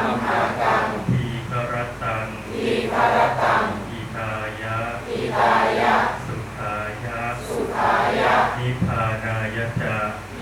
อัมหากัง ทีกรตัง ทีคารตัง อิตายะ อิตายะ สุขายะ สุขายะ นิพพานายะจา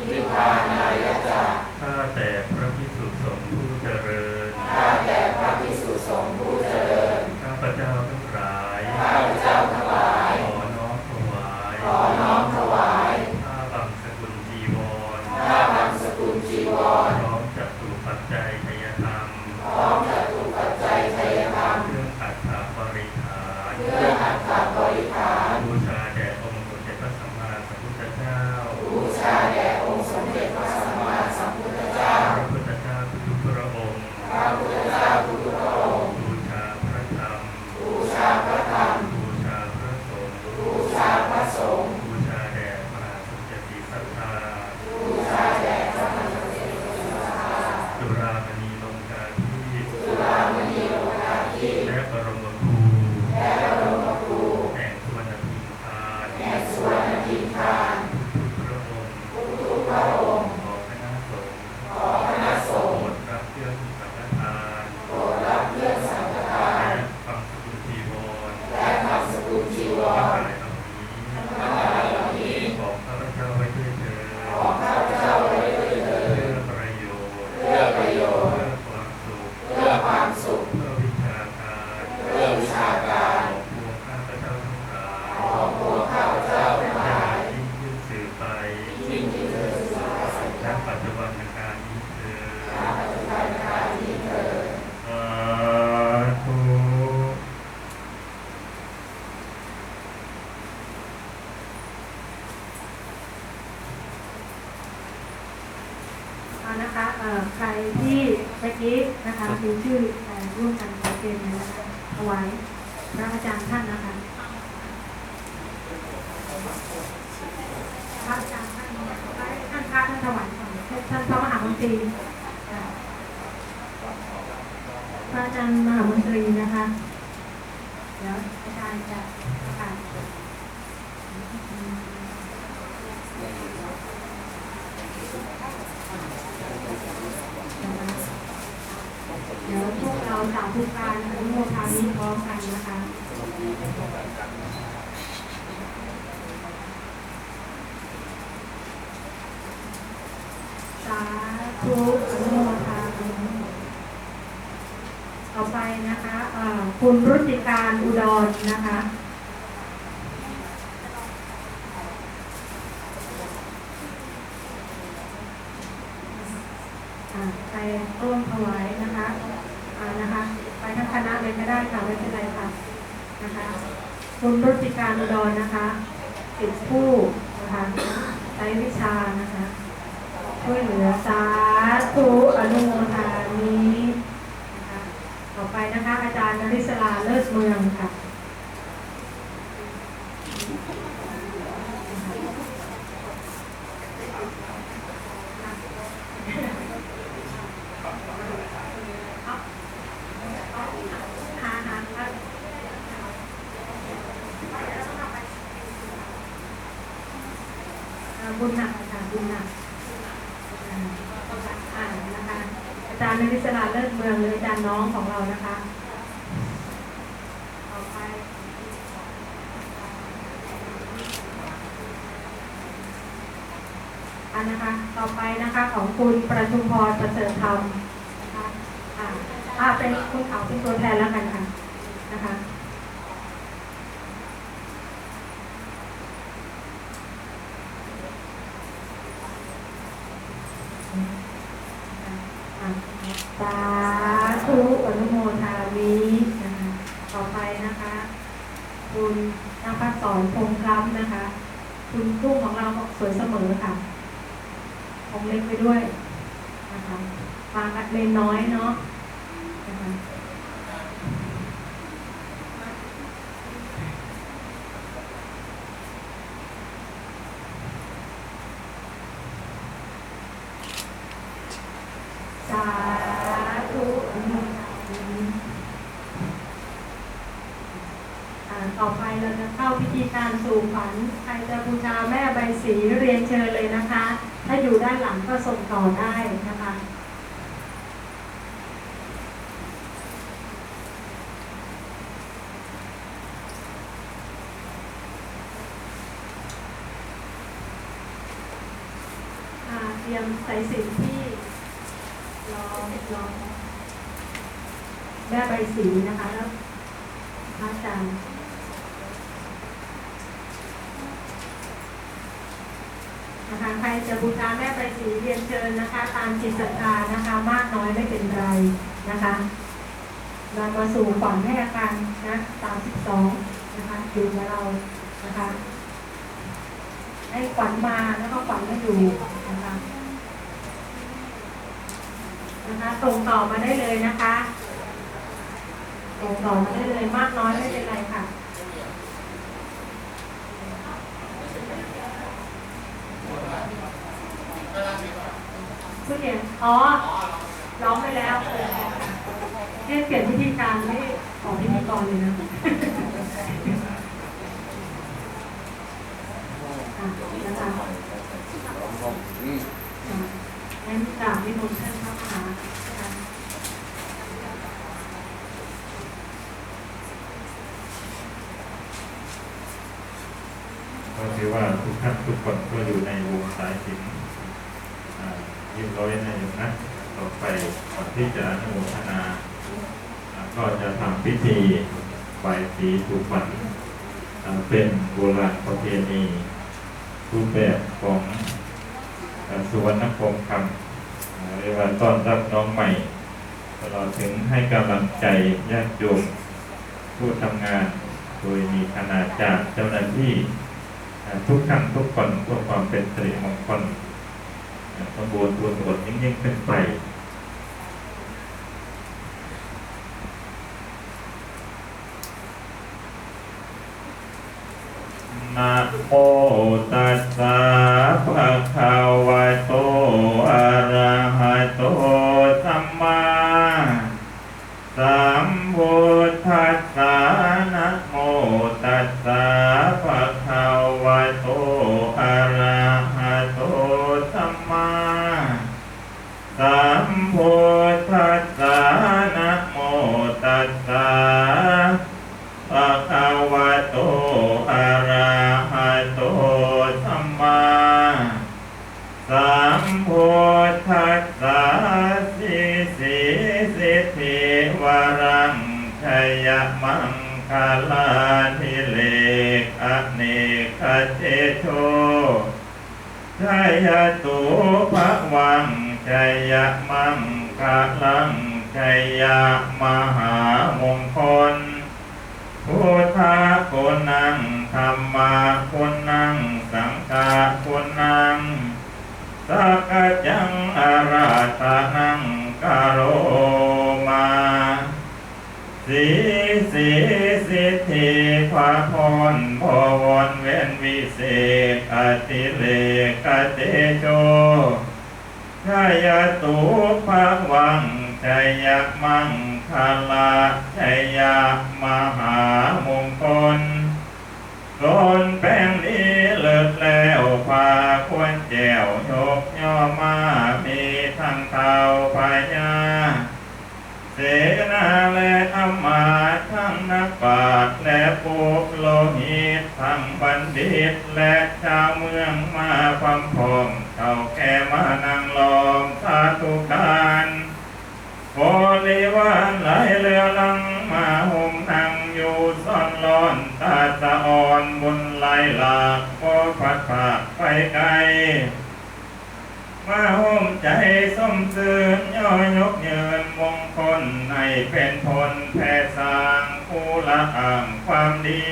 นิพพานายะจา ข้าแต่พระพิสุสงฆ์ผู้เจริญ ข้าแต่พระภิกษุสงฆ์ผู้เจริญ ข้าพเจ้าทั้งหลาย ข้าพเจ้าทั้งหลาย ขอน้อมถวาย ขอน้อมถวาย ผ้าบังสกุลจีวร ผ้าบังสกุลจีวร พร้อมจัตุปัจจัยทยธรรม พร้อมจตุปัจจัยไทยธรรม เครื่องอัฐบริขาร เพื่ออัตถบริขาร บูชาแด่องค์สมเด็จพระสัมมาสัมพุทธเจ้า บูชาแด่องค์สมเด็จพระสัมมาสัมพุทธเจ้า พระพุทธเจ้าทุกๆพระองค์ พระพุทธเจ้าทุกๆพระองค์ บูชาพระธรรม บูชาพระธรรม บูชาพระสงฆ์ บูชาพระสงฆ์ บูชาแด่พระสมเด็จสีสัทธา บูชาแด่พระมหาเถร จุฬามณีลงกาที่ จุฬามณีโลกาธิ และบรมครู และบรมครู แห่งสุวรรณภูมิพาน แห่งสุวรรณทิมทาน ทุกๆพระองค์ ทุกๆพระองค์ ขอคณะสงฆ์ ขอคณะส โปรง ฆ์ ดรับเครื่องสังฆทาน โปรดรับเครื่องสังฆทาน และฟังสกุลจีวร และทำสกุลจีว ทั้งห ร ลายเหล่านี้ ทั้งหลายเหล่านี้ ของข้าพเจ้าไว้ด้วยเถิด ของข้าพเจ้าไว้ด้วยเถิ เพื่ ด อประโยชน์ เพื่อประโยชน์ เพื่อความสุข เพื่อความสุข เพื่อวิชาการ เพื่อวิชาการ ของพวกข้าพเจ้าทั้งหลาย ของพวกข้าพเจ้าทั้งห จะ ลาย ยิ่งยืนสืบไป ยิ่งยิ่งเถิด และปัจจุบันในการนี้เถิด ปัจจุบันการนี้เถิด สาธุ เอา นะคะเอ่อใครที่เมื่อกี้นะคะมีชื่อเอ่อร่วมกันขอเป็นนะคะเอาไว้พระอาจารย์ท่านนะคะพระอาจารย์ท่านท่านพระท่านถวายก่อนท่านพระมหามนตรีค่ะพระอาจารย์มหามนตรีนะคะเดี๋ยวอาจารย์จะประกาศ เดี๋ยวาสาวทุกการอนุโมทามิพร้อมกันนะคะ สาธุอนุโมทามิต่อไปนะคะอ่อคุณรุติการอุดรนะคะ อ่าไปร่วมถวายนะคะอ่านะคะ ไปทั้งคณะ เลยก็ได้ค่ะไม่เป็นไรค่ะนะคะคุณรุติการอุดรนะคะติดผู้นะคะใช้วิชานะคะช่วยเหลือสาธุอนุโมทานีนะคะต่อไปนะคะ อาจารย์นริศราเลิศเมืองค่ะ หาหาหาอ่า บุญหนักค่ะบุญหนักอ่าอ่านะคะ อาจารย์นริศราเลิศเมืองหรืออาจารย์น้องของเรานะคะ ต่อไปอันนะคะ ต่อไปนะคะของคุณประชุมพรประเสริฐธรรมนะคะอ่าอ่าเป็นคุณเขาเป็นตัวแทนแล้วกันค่ะนะคะ อะ สาธุอนุโมทามิต่อไปนะคะ คุณนภัสสอนพงคล้ำนะคะ คุณลูกของเราก็สวยเสมอค่ะองเล็กไปด้วยนะคะมากัดเลนน้อยเนาะนะคะ ต่อไปเราจะเข้าพิธีการสู่ฝันใครจะบูชาแม่ใบสีเรียนเชิญเลยนะคะ ถ้าอยู่ด้านหลังก็ส่งต่อได้นะคะเตรียมใส่สิ่งที่รอรอแม่ใบสีนะคะแล้วพระอาจารย์ ใครจะบูชาแม่ใบสีเรียนเชิญนะคะ ตามจิตศรัทธานะคะ มากน้อยไม่เป็นไรนะคะเรามาสู่ฝันให้อาการนะตามสิบสองนะคะอยู่กับเรานะคะ ให้ขวัญมาแล้วก็ขวัญม่อยู่นะคะนะคะส่งต่อมาได้เลยนะคะส่งต่อมาได้เลยมากน้อยไม่เป็นไรค่ะ ผู้เรียนอ๋อร้องไปแล้วเนี่ยเปลี่ยนพิธีการไม่ขอพิธีกรเลยนะอะนะคะอืมงั้นกราบนิมนต์ท่านพระมหาค่ะก็ถือว่าทุกท่านทุกคนก็อยู่ในวงสายสิญจนอ่าเรียบร้อยนะโยนะต่อไปก่อนที่จะอนุโมทนา ก็จะทำพิธีไหว้ผีถูกฝันเป็นโบราณประเพณีรูปแบบของสุวรรณคมคำเรียกว่าต้อนรับน้องใหม่ตลอดถึงให้กำลังใจญาติโยมผู้ทำงาน โดยมีขนาจากเจ้าหน้าที่ทุกท่านทุกคนเพื่อความเป็นสิริมงคล อ่าสมบูรณ์บุญบทยิ่งยิ่งขึ้นไปนะโมตัสสะภะคะวะ สัมพุทธัสสะนะโมตัสสะภะคะวะโตอะระหะโตสัมมาสัมพุทธัสสะสิสิสิทธิวรังชัยมังคลาธิเลกอเนกเจโชชัยตุภวัง ชัยมังคลังชัยมหามงคลพุทธะคุณนังธรรมะคุณนังสังฆะคุณนังสักจังอาราธนังกโรมาสีสีสิทธิภาพรพวนเว้นวิเศษอติเลกเตโชชายตุภาวังชัยมังคลาชัยมหามงคลโกนแป้งนี้เลิศแล้วพาควรแจวยกย่อมามีทั้งเท้าพญาเสนาและอำมาตย์ทั้งนักปราชญ์และปุโลหิตทั้งบัณฑิตและชาวเมืองมาพัมพอง เข้าแก่มานั่งลอมสาธุการบริวารไหลเรือลังมาห่มนั่งอยู่ซ่อนร้อนตาสะอ่อนบนไหลหลากก็พัดผากไปไกลมาห่มใจส้มซื่นย่อยกเยินมงคลให้เป็นผลแผ่สางผู้ละอ่างความดี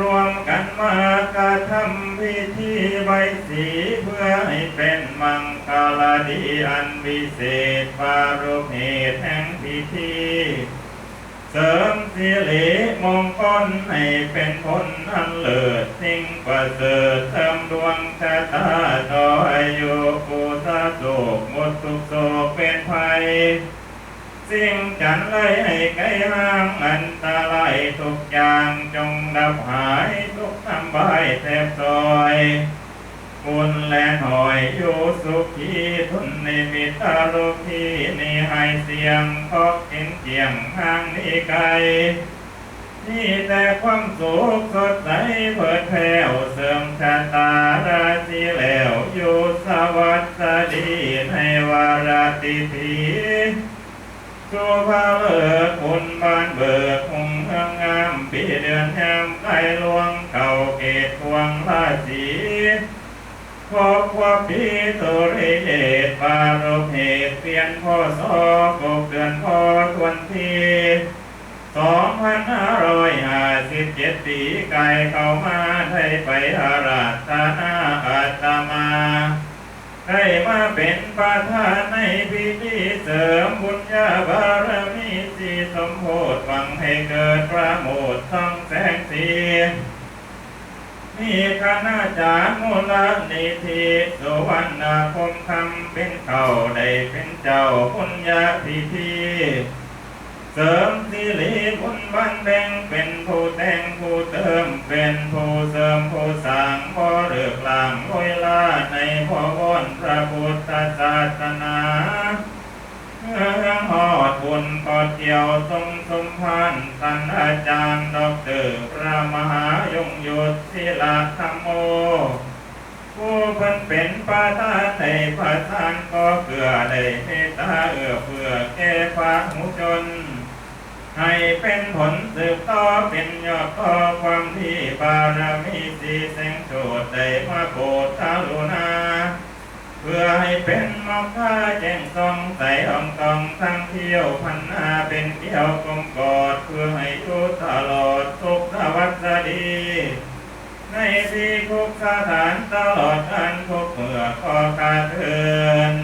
รวมกันมากระทำพิธีใบสีเพื่อให้เป็นมังคลาดีอันวิเศษปารุเหตุแห่งพิธีเสริมสิริมงคลให้เป็นผลอันเลิศสิ่งประเสริฐเติมดวงชะตาต่ออายุปุตะโศกหมดทุกโศกเป็นภัย สิ่งจันไรให้ไกลห่างอันตรายทุกอย่างจงดับหายทุกทำบายแทบซอยบุญและหอยอยู่สุขีทุนในมิตรโลกีนี่ให้เสียงพอกเห็นเจียงห่างนี้ไกลนี่แต่ความสุขสดใสเผิดแผ่วเสริมชะตาราศีแล้วอยู่สวัสดีในวาราติ ธีสุภาเลิกคุณบานเบิกคงเมืองงามปีเดือนแหมใกล้ลวงเก่าเกตวงราศีพบว่าปีตุริเดชปารบเหตุเปลี่ยนพ่อสอกบเดือนพ่อทวนทีสองพันห้าร้อยห้าสิบเจ็ดปีไกลเข้ามาไทยไปอาราธนา ได้มาเป็นประธานในพิธีเสริมบุญญาบารมีสีสมโพธิหวังให้เกิดประโมทท่องแสงสีมีคณาจารย์มูลนิธิสุวรรณคมคำเป็นเขาได้เป็นเจ้าพุญญาพิธีเสริมสิริบุญบันแบ่งเป็นผู้แต่งผู้เติมเป็นผู้เสริมผู้สร้างพอเลือกลางโอยลาในพ่อวอนพ ระพุทธศาสนาเมื่อหอดบุญกอดเกี่ยวทรงสมพันธ์ท่านอาจารย์ดอกเตอร์พระมหายงยุทธศิลาธรรมโมผู้เพิ่นเป็นประธานในประธานก็เกือได้เมตตาเอื้อเพื่อแก้ควาหูจนให้เป็นผลสืบต่อเป็นยอดต่อความที่บารมีสีแสงโสดได้มาโปรดทารุณา เพื่อให้เป็นมอค่าแจ้งส่องใส่องตองทั้งเที่ยวพันนาเป็นเกี่ยวกลมกอด เพื่อให้ทุกตลอดทุกวัสดี ในที่ทุกสถานตลอดการทุกเมื่อขอการเทิน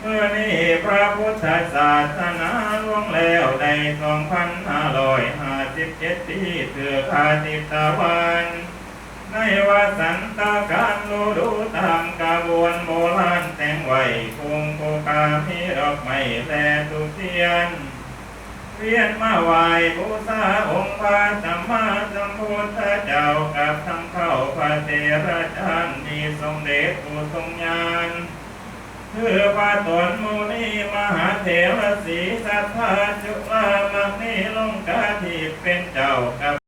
เมื่อนี้พระพุทธศาสนาล่วงแล้วในสองพันห้าร้อยห้าสิบเจ็ดปีเถือคาติตะวัน ในวาสันตาการรู้ดูตามกระบวนโบราณแต่งไว้คงโคกามีดอกไม้แลตุเทียน เวียนมาไหวบูชาองค์พระสัมมาสัมพุทธเจ้ากับทั้งเข้าพระเทระจารย์มีทรงเดชผู้ทรงญาณเพื่อพระตนมุนีมหาเถรสีสัทธาจุลามณีลงกาทีเป็นเจ้ากับ